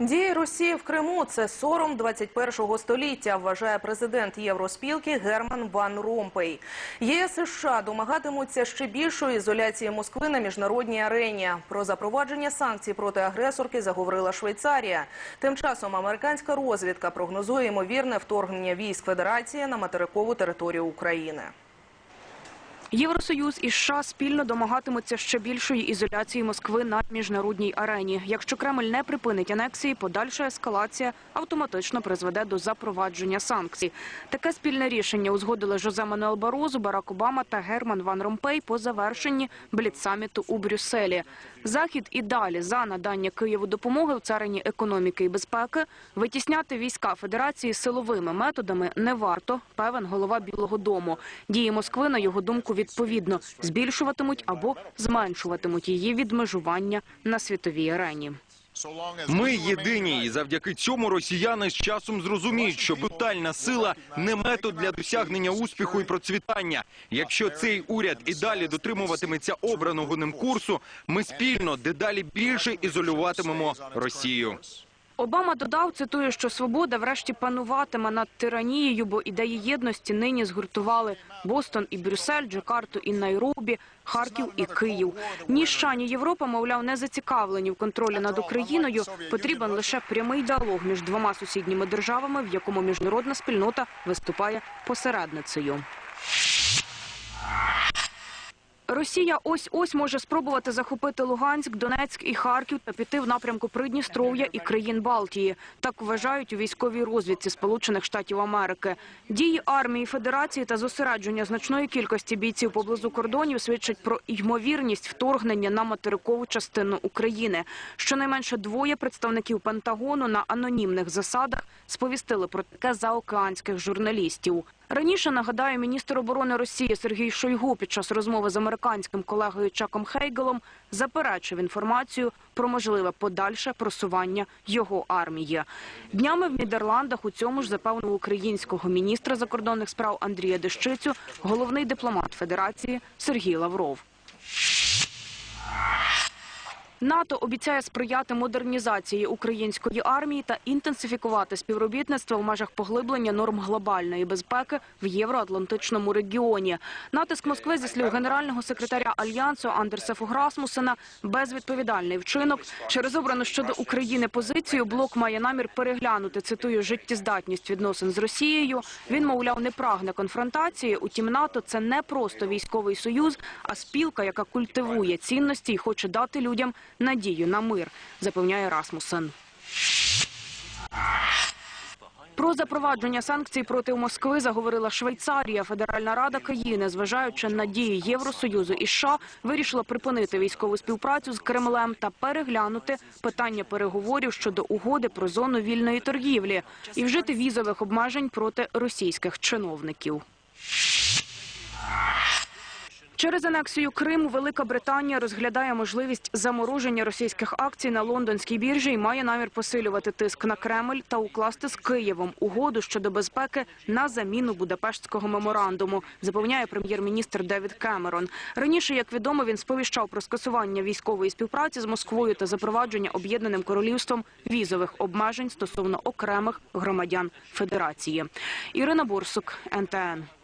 Дії Росії в Криму це сором 21-го століття, вважає президент Євроспілки Герман Ван Ромпей. ЄС і США домагатимуться ще більшої ізоляції Москви на міжнародній арені. Про запровадження санкцій проти агресорки заговорила Швейцарія. Тим часом американська розвідка прогнозує ймовірне вторгнення військ Федерації на материкову територію України. Євросоюз і США спільно домагатимуться ще більшої ізоляції Москви на міжнародній арені. Якщо Кремль не припинить анексії, подальша ескалація автоматично призведе до запровадження санкцій. Таке спільне рішення узгодили Жозе Мануел Барозу, Барак Обама та Герман Ван Ромпей по завершенні бліцсаміту у Брюсселі. Захід і далі за надання Києву допомоги в царині економіки і безпеки витісняти війська Федерації силовими методами не варто, певен голова Білого Дому. Дії Москви, на його думку, відповідно збільшуватимуть або зменшуватимуть її відмежування на світовій арені. Ми єдині, і завдяки цьому росіяни з часом зрозуміють, що брутальна сила не метод для досягнення успіху і процвітання. Якщо цей уряд і далі дотримуватиметься обраного ним курсу, ми спільно дедалі більше ізолюватимемо Росію. Обама додав, цитую, що свобода врешті пануватиме над тиранією, бо ідеї єдності нині згуртували Бостон і Брюссель, Джакарту і Найробі, Харків і Київ. Ні США, ні Європа, мовляв, не зацікавлені в контролі над Україною. Потрібен лише прямий діалог між двома сусідніми державами, в якому міжнародна спільнота виступає посередницею. Росія ось-ось може спробувати захопити Луганськ, Донецьк і Харків та піти в напрямку Придністров'я і країн Балтії. Так вважають у військовій розвідці Сполучених Штатів Америки. Дії армії Федерації та зосередження значної кількості бійців поблизу кордонів свідчать про ймовірність вторгнення на материкову частину України. Щонайменше двоє представників Пентагону на анонімних засадах сповістили про таке заокеанських журналістів. Раніше, нагадаю, міністр оборони Росії Сергій Шойгу під час розмови з американським колегою Чаком Хейгелом заперечив інформацію про можливе подальше просування його армії. Днями в Нідерландах у цьому ж запевнив українського міністра закордонних справ Андрія Дещицю головний дипломат Федерації Сергій Лавров. НАТО обіцяє сприяти модернізації української армії та інтенсифікувати співробітництво в межах поглиблення норм глобальної безпеки в євроатлантичному регіоні. Натиск Москви зі слів генерального секретаря альянсу Андерса Фуграсмусена безвідповідальний вчинок. Через обрану щодо України позицію блок має намір переглянути цитую життєздатність відносин з Росією. Він мовляв не прагне конфронтації. Утім, НАТО це не просто військовий союз, а спілка, яка культивує цінності і хоче дати людям надію на мир, запевняє Расмусен. Про запровадження санкцій проти Москви заговорила Швейцарія. Федеральна рада країни, зважаючи на дії Євросоюзу і США, вирішила припинити військову співпрацю з Кремлем та переглянути питання переговорів щодо угоди про зону вільної торгівлі і вжити візових обмежень проти російських чиновників. Через анексію Криму Велика Британія розглядає можливість замороження російських акцій на лондонській біржі і має намір посилювати тиск на Кремль та укласти з Києвом угоду щодо безпеки на заміну Будапештського меморандуму, запевняє прем'єр-міністр Девід Кемерон. Раніше, як відомо, він сповіщав про скасування військової співпраці з Москвою та запровадження об'єднаним королівством візових обмежень стосовно окремих громадян Федерації. Ірина Борсук, НТН.